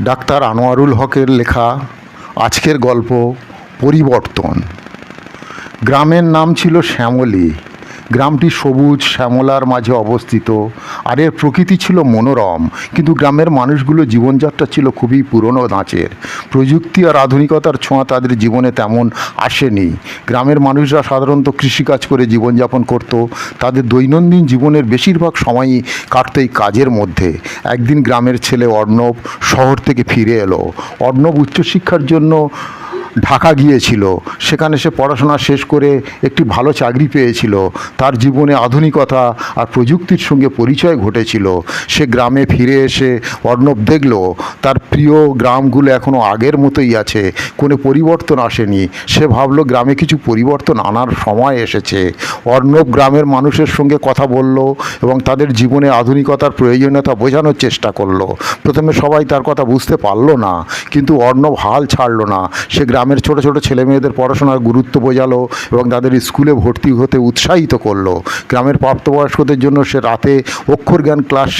Doctor Anwarul হকের লেখা আজকের গল্প পরিবর্তন। গ্রামের নাম ছিল শ্যামলী। গ্রামটি সবুজ, শ্যামলার মাঝে অবস্থিত। আর এর প্রকৃতি ছিল মনোরম, কিন্তু গ্রামের মানুষগুলো জীবনযাত্রা ছিল খুবই পুরনো ধাঁচের। প্রযুক্তি আর আধুনিকতার ছোঁয়া তাদের জীবনে তেমন আসেনি। গ্রামের মানুষরা সাধারণত কৃষিকাজ করে জীবনযাপন করত। তাদের দৈনন্দিন জীবনের বেশিরভাগ সময়ই কাটত এই কাজের মধ্যে। একদিন গ্রামের ছেলে অর্ণব শহর থেকে ফিরে এলো। অর্ণব উচ্চশিক্ষার জন্য ঢাকা গিয়েছিল, সেখানে সে পড়াশোনা শেষ করে একটি ভালো চাকরি পেয়েছিল। তার জীবনে আধুনিকতা আর প্রযুক্তির সঙ্গে পরিচয় ঘটেছিল। সে গ্রামে ফিরে এসে অর্ণব দেখল, তার প্রিয় গ্রামগুলো এখনও আগের মতোই আছে, কোনো পরিবর্তন আসেনি। সে ভাবলো গ্রামে কিছু পরিবর্তন আনার সময় এসেছে। অর্ণব গ্রামের মানুষের সঙ্গে কথা বলল এবং তাদের জীবনে আধুনিকতার প্রয়োজনীয়তা বোঝানোর চেষ্টা করল। প্রথমে সবাই তার কথা বুঝতে পারল না, কিন্তু অর্ণব হাল ছাড়লো না। সে গ্রামের ছোট ছোট ছেলে মেয়েদের পড়াশোনার গুরুত্ব বোঝালো এবং তাদের স্কুলে ভর্তি হতে উৎসাহিত করল। গ্রামের প্রাপ্তবয়স্কদের জন্য সে রাতে অক্ষর জ্ঞান ক্লাস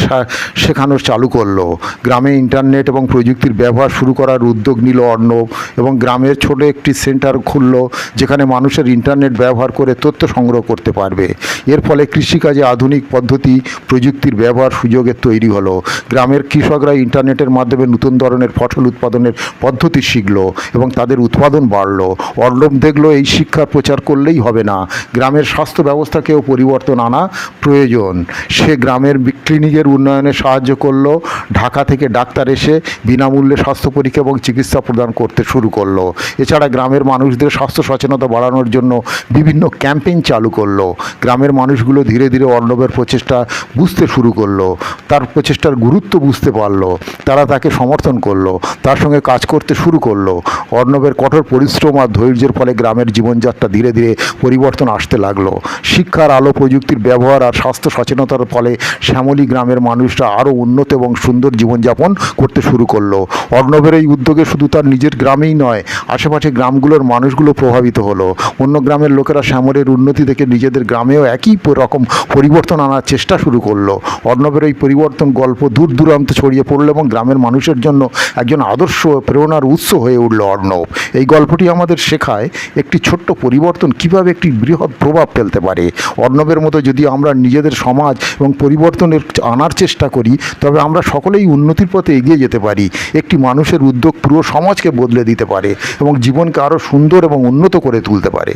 শেখানো চালু করল। গ্রামে ইন্টারনেট এবং প্রযুক্তির ব্যবহার শুরু করার উদ্যোগ নিল অর্ণব এবং গ্রামের ছোট একটি সেন্টার খুললো, যেখানে মানুষের ইন্টারনেট ব্যবহার করে তথ্য সংগ্রহ করতে পারবে। এর ফলে কৃষিকাজে আধুনিক পদ্ধতি, প্রযুক্তির ব্যবহার সুযোগের তৈরি হলো। গ্রামের কৃষকরা ইন্টারনেটের মাধ্যমে নতুন ধরনের ফসল উৎপাদনের পদ্ধতি শিখল এবং তাদের উৎপাদন বাড়লো। অর্ণব দেখল এই শিক্ষার প্রচার করলেই হবে না। গ্রামের স্বাস্থ্য ব্যবস্থাকেও পরিবর্তন আনা প্রয়োজন। সে গ্রামের ক্লিনিকের উন্নয়নে সাহায্য করল। ঢাকা থেকে ডাক্তার এসে বিনামূল্যে স্বাস্থ্য পরীক্ষা এবং চিকিৎসা প্রদান করতে শুরু করল। এছাড়া গ্রামের মানুষদের স্বাস্থ্য সচেতনতা বাড়ানোর জন্য বিভিন্ন ক্যাম্পেইন চালু করল। গ্রামের মানুষগুলো ধীরে ধীরে অর্ণবের প্রচেষ্টা বুঝতে শুরু করল। তার প্রচেষ্টার গুরুত্ব বুঝতে পারল। তারা তাকে সমর্থন করল। তার সঙ্গে কাজ করতে শুরু করল। অর্ণবের কঠোর পরিশ্রম আর ধৈর্যের ফলে গ্রামের জীবনযাত্রা ধীরে ধীরে পরিবর্তন আসতে লাগল। শিক্ষার আলো প্রযুক্তির ব্যবহার আর স্বাস্থ্য সচেতনতার ফলে শ্যামলী গ্রামের মানুষরা আরও উন্নত এবং সুন্দর জীবনযাপন করতে শুরু করল। অর্ণবের এই উদ্যোগে শুধু তার নিজের গ্রামেই নয়, আশেপাশে গ্রামগুলোর মানুষগুলো প্রভাবিত হলো। অন্য গ্রামের লোকেরা শ্যামলের উন্নতি থেকে নিজেদের গ্রামেও একই রকম পরিবর্তন আনার চেষ্টা শুরু করল। অর্ণবের এই পরিবর্তন গল্প দূর দূরান্ত ছড়িয়ে পড়ল এবং গ্রামের মানুষের জন্য একজন আদর্শ, প্রেরণার উৎস হয়ে উঠল অর্ণব। এই গল্পটি আমাদের শেখায় একটি ছোট্ট পরিবর্তন, কীভাবে একটি বৃহৎ প্রভাব ফেলতে পারে। অর্ণবের মতো যদি আমরা নিজেদের সমাজ এবং পরিবর্তনের আনার চেষ্টা করি, তবে আমরা সকলেই উন্নতির পথে এগিয়ে যেতে পারি। একটি মানুষের উদ্যোগ পুরো সমাজকে বদলে দিতে পারে এবং জীবনকে আরও সুন্দর এবং উন্নত করে তুলতে পারে।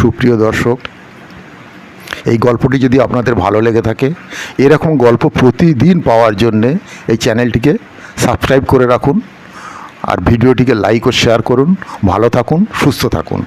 সুপ্রিয় দর্শক, এই গল্পটি যদি আপনাদের ভালো লেগে থাকে, এরকম গল্প প্রতিদিন পাওয়ার জন্যে এই চ্যানেলটিকে সাবস্ক্রাইব করে রাখুন। আর ভিডিওটিকে লাইক ও শেয়ার করুন। ভালো থাকুন সুস্থ থাকুন।